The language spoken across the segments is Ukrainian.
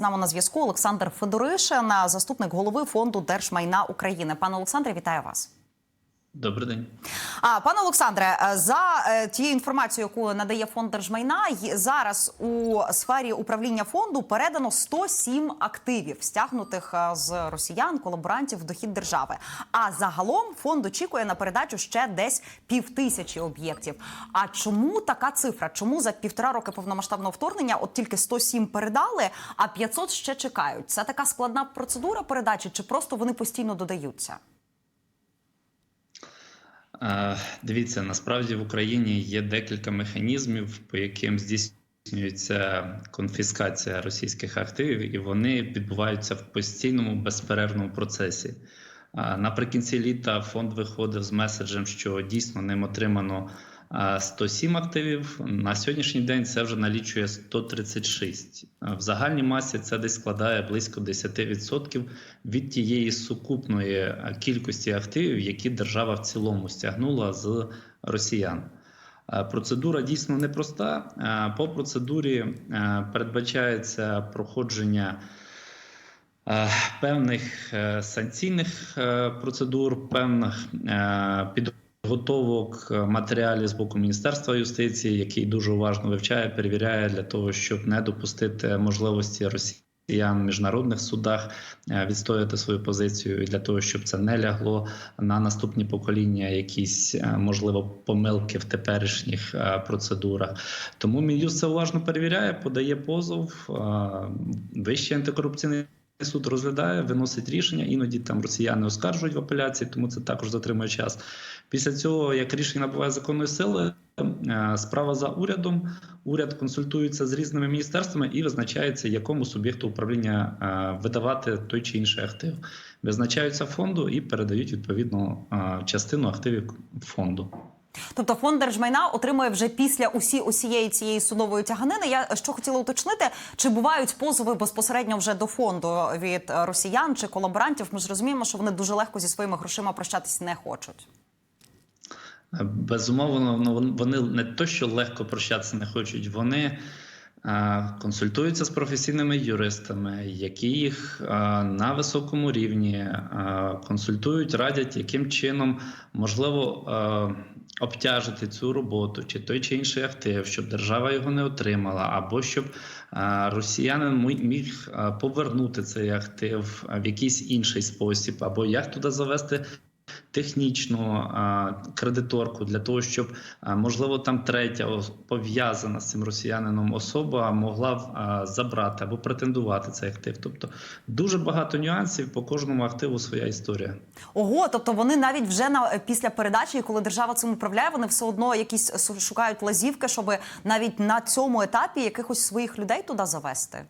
нами на зв'язку Олександр Федоришин, заступник голови фонду держмайна України. Пане Олександре, вітаю вас. Добрий день. А пане Олександре, за е, тією інформацією, яку надає фонд держмайна, зараз у сфері управління фонду передано 107 активів, стягнутих е, з росіян, колаборантів в дохід держави. А загалом фонд очікує на передачу ще десь півтисячі об'єктів. А чому така цифра? Чому за півтора роки повномасштабного вторгнення от тільки 107 передали, а 500 ще чекають? Це така складна процедура передачі, чи просто вони постійно додаються? Е, Дивіться, насправді в Україні є декілька механізмів, по яким здійснюється конфіскація російських активів, і вони відбуваються в постійному безперервному процесі. Е, Наприкінці літа фонд виходив з меседжем, що дійсно ним отримано 107 активів. На сьогоднішній день це вже налічує 136. Е, В загальній масі це десь складає близько 10% від тієї сукупної кількості активів, які держава в цілому стягнула з росіян. Процедура дійсно непроста. По процедурі передбачається проходження певних е, санкційних е, процедур, певних е, підготовок е, матеріалів з боку Міністерства юстиції, який дуже уважно вивчає, перевіряє для того, щоб не допустити можливості Росії. В міжнародних судах е, відстояти свою позицію для того, щоб це не лягло на наступні покоління, якісь е, можливо помилки в теперішніх процедурах. Тому Мін'юст це уважно перевіряє, подає позов. Вищий антикорупційний суд розглядає, виносить рішення. Іноді там росіяни оскаржують в апеляції, тому це також затримує час. Після цього, як рішення набуває законної сили, е, справа за урядом. Уряд консультується з різними міністерствами і визначається, якому суб'єкту управління е, видавати той чи інший актив. Визначаються фонду і передають відповідно е, частину активів фонду. Тобто фонд держмайна отримує вже після усі усієї цієї судової тяганини. Я що хотіла уточнити, чи бувають позови безпосередньо вже до фонду від е, росіян чи колаборантів? Ми ж розуміємо, що вони дуже легко зі своїми грошима прощатись не хочуть. Безумовно, ну, вони не то, що легко прощатися не хочуть, вони е, консультуються з професійними юристами, які їх на високому рівні консультують, радять, яким чином можливо обтяжити цю роботу, чи той чи інший актив, щоб держава його не отримала, або щоб росіянин міг повернути цей актив в якийсь інший спосіб, або як туди завести технічну кредиторку для того, щоб можливо там третя пов'язана з цим росіянином особа могла забрати або претендувати цей актив. Тобто дуже багато нюансів по кожному активу своя історія. Ого, тобто вони навіть вже на після передачі, коли держава цим управляє, вони все одно якісь шукають лазівки, щоб навіть на цьому етапі якихось своїх людей туди завести.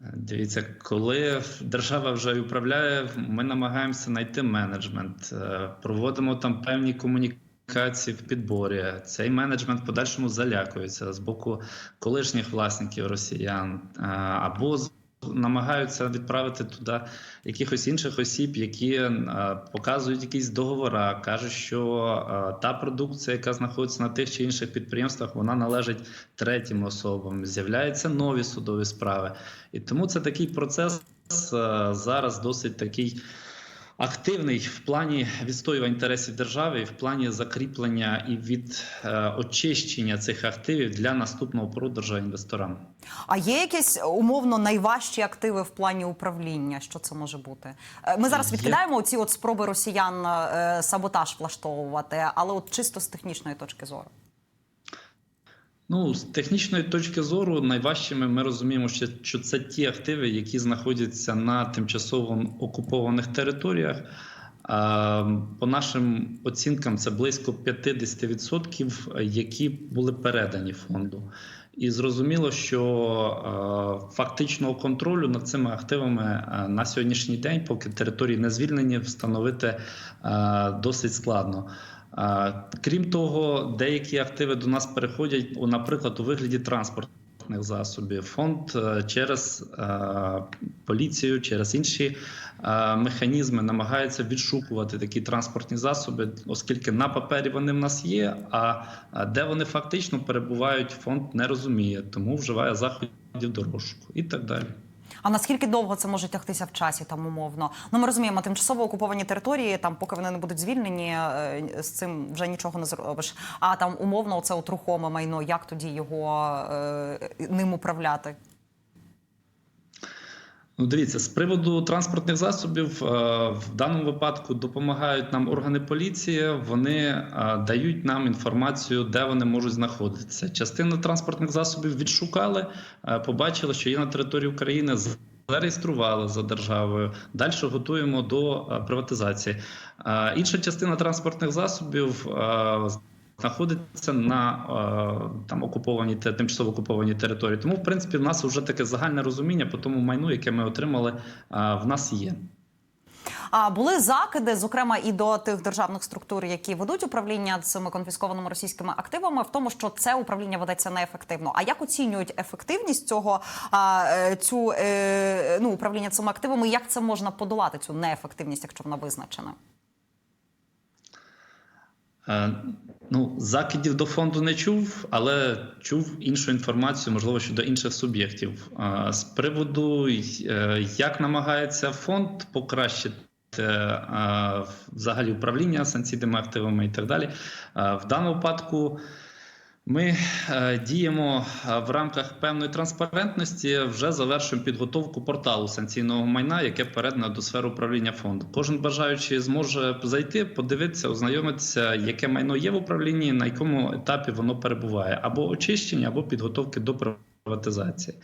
Дивіться, коли держава вже управляє, ми намагаємося знайти менеджмент, е, проводимо там певні комунікації в підборі. Цей менеджмент подальшому залякується з боку колишніх власників росіян е, або з- намагаються відправити туди якихось інших осіб, які е, показують якісь договори, кажуть, що е, та продукція, яка знаходиться на тих чи інших підприємствах, вона належить третім особам. З'являються нові судові справи. І тому це такий процес е, зараз досить такий активний в плані відстоювання інтересів держави, і в плані закріплення і від е, очищення цих активів для наступного продажу інвесторам. А є якісь умовно найважчі активи в плані управління? Що це може бути? Е, Ми зараз відкидаємо ці от спроби росіян е, саботаж влаштовувати, але от чисто з технічної точки зору. Ну, з технічної точки зору, найважчими ми розуміємо, що, це ті активи, які знаходяться на тимчасово окупованих територіях. По нашим оцінкам, це близько 50%, які були передані фонду. І зрозуміло, що фактичного контролю над цими активами на сьогоднішній день, поки території не звільнені, встановити досить складно. Крім того, деякі активи до нас переходять, наприклад, у вигляді транспортних засобів. Фонд е, через е, поліцію, через інші е, механізми намагається відшукувати такі транспортні засоби, оскільки на папері вони в нас є. А де вони фактично перебувають, фонд не розуміє, тому вживає заходів до розшуку і так далі. А наскільки довго це може тягтися в часі, там умовно? Ну ми розуміємо, тимчасово окуповані території, там, поки вони не будуть звільнені, е, з цим вже нічого не зробиш. А там умовно, це от рухоме майно, як тоді його е, ним управляти? Ну, дивіться, з приводу транспортних засобів е, в даному випадку допомагають нам органи поліції. Вони е, дають нам інформацію, де вони можуть знаходитися. Частину транспортних засобів відшукали, е, побачили, що є на території України. Зареєстрували за державою. Далі готуємо до приватизації. Інша частина транспортних засобів знаходиться на е, там окупованій те- тимчасово окупованій території. Тому, в принципі, в нас вже таке загальне розуміння по тому майну, яке ми отримали, е, в нас є. А були закиди, зокрема, і до тих державних структур, які ведуть управління цими конфіскованими російськими активами, в тому, що це управління ведеться неефективно. А як оцінюють ефективність цього е, цю ну управління цими активами? Як це можна подолати цю неефективність, якщо вона визначена? Ну, закидів до фонду не чув, але чув іншу інформацію, можливо, щодо інших суб'єктів. З приводу, е, як намагається фонд покращити е, взагалі управління санкційними активами і так далі. В даному випадку. Ми е, діємо е, в рамках певної транспарентності. Вже завершуємо підготовку порталу санкційного майна, яке передано до сфери управління фонду. Кожен бажаючий зможе зайти, подивитися, ознайомитися, яке майно є в управлінні, на якому етапі воно перебуває, або очищення, або підготовки до приватизації.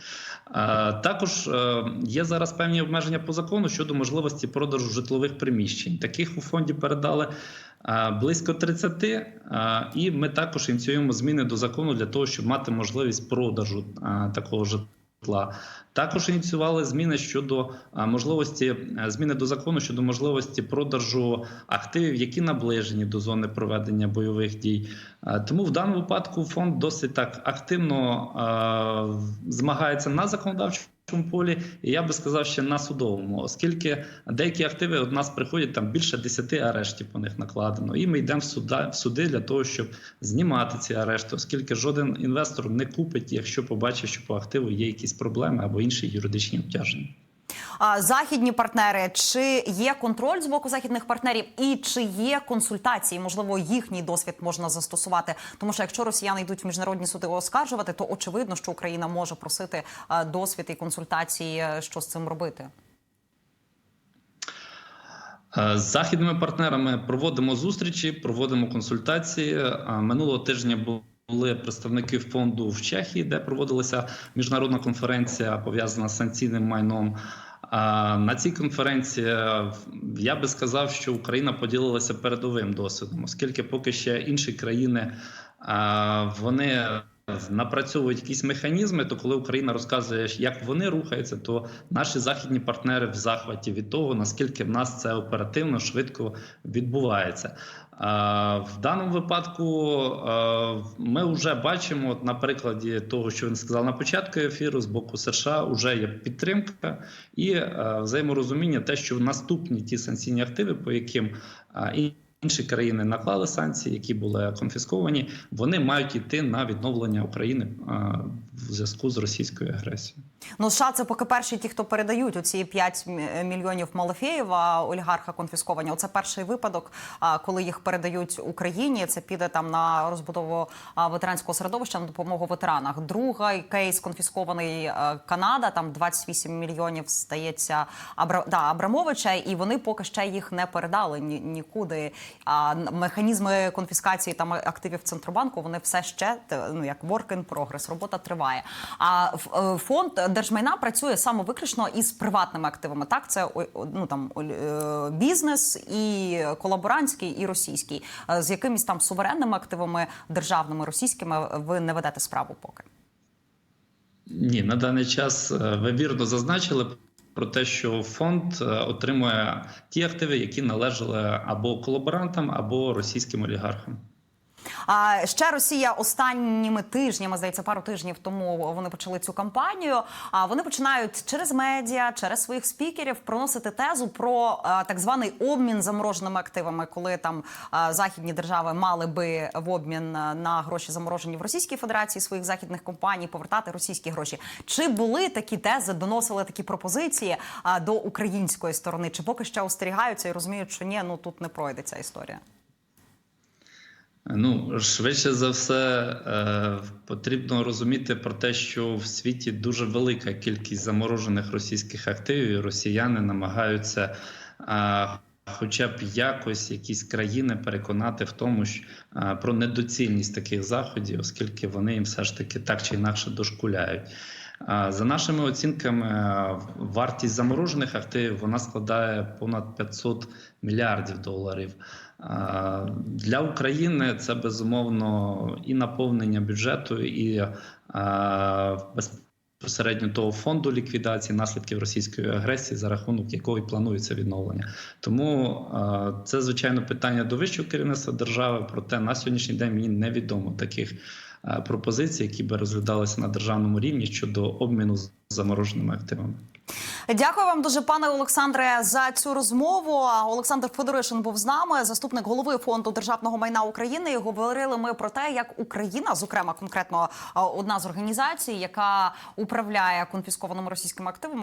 Е, Також е, є зараз певні обмеження по закону щодо можливості продажу житлових приміщень. Таких у фонді передали е, близько 30, е, і ми також ініціюємо зміни до закону для того, щоб мати можливість продажу такого житла. Також ініціювали зміни щодо можливості зміни до закону щодо можливості продажу активів, які наближені до зони проведення бойових дій. Тому в даному випадку фонд досить так активно змагається на законодавчому полі, і я би сказав, ще на судовому, оскільки деякі активи у нас приходять там більше 10 арештів по них накладено, і ми йдемо в суда в суди для того, щоб знімати ці арешти, оскільки жоден інвестор не купить, якщо побачить, що по активу є якісь проблеми або інші юридичні обтяження. Західні партнери чи є контроль з боку західних партнерів, і чи є консультації? Можливо, їхній досвід можна застосувати. Тому що якщо росіяни йдуть в міжнародні суди оскаржувати, то очевидно, що Україна може просити досвід і консультації, е, що з цим робити. Е, З західними партнерами проводимо зустрічі, проводимо консультації. Е, Минулого тижня були представники фонду в Чехії, де проводилася міжнародна конференція пов'язана з санкційним майном. На цій конференції е, я би сказав, що Україна поділилася передовим досвідом, оскільки поки ще інші країни е, вони напрацьовують якісь механізми, то коли Україна розказує, як вони рухаються, то наші західні партнери в захваті від того, наскільки в нас це оперативно швидко відбувається. В даному випадку ми вже бачимо на прикладі того, що він сказав на початку ефіру, з боку США вже є підтримка і взаєморозуміння, те, що наступні ті санкційні активи, по яким інші країни наклали санкції, які були конфісковані, вони мають йти на відновлення України в зв'язку з російською агресією. Ну, США це поки перші ті, хто передають оці 5 м- мільйонів Малафєєва, олігарха конфісковані. Оце перший випадок, коли їх передають Україні. Це піде там на розбудову ветеранського середовища на допомогу ветеранах. Другий кейс конфіскований Канада. Там 28 мільйонів стається Абра... да, Абрамовича, і вони поки ще їх не передали ні, нікуди. А механізми конфіскації там активів центробанку вони все ще ну як work in progress, робота триває. А е, фонд держмайна працює саме виключно із приватними активами. Так, це ну там е, бізнес і колаборантський, і російський. Е, З якимись там суверенними активами державними російськими ви не ведете справу поки. Ні, на даний час е, ви вірно зазначили про те, що фонд отримує ті активи, які належали або колаборантам, або російським олігархам. А ще Росія останніми тижнями, здається, пару тижнів тому вони почали цю кампанію. А вони починають через медіа, через своїх спікерів проносити тезу про так званий обмін замороженими активами, коли там західні держави мали би в обмін на гроші заморожені в Російській Федерації своїх західних компаній повертати російські гроші. Чи були такі тези, доносили такі пропозиції до української сторони? Чи поки ще остерігаються і розуміють, що ні, ну тут не пройде ця історія? Ну, швидше за все, е, потрібно розуміти про те, що в світі дуже велика кількість заморожених російських активів. і Росіяни намагаються, е, хоча б якось якісь країни переконати в тому, що е, про недоцільність таких заходів, оскільки вони їм все ж таки так чи інакше дошкуляють. За нашими оцінками, е, вартість заморожених активів вона складає понад 500 мільярдів доларів. Для України це безумовно і наповнення бюджету, і безпосередньо того фонду ліквідації наслідків російської агресії, за рахунок якої планується відновлення. Тому це звичайно питання до вищого керівництва держави. Проте на сьогоднішній день мені невідомо таких пропозицій, які би розглядалися на державному рівні щодо обміну замороженими активами. Дякую вам дуже, пане Олександре, за цю розмову. Олександр Федоришин був з нами, заступник голови фонду державного майна України. І говорили ми про те, як Україна, зокрема конкретно одна з організацій, яка управляє конфіскованими російськими активами.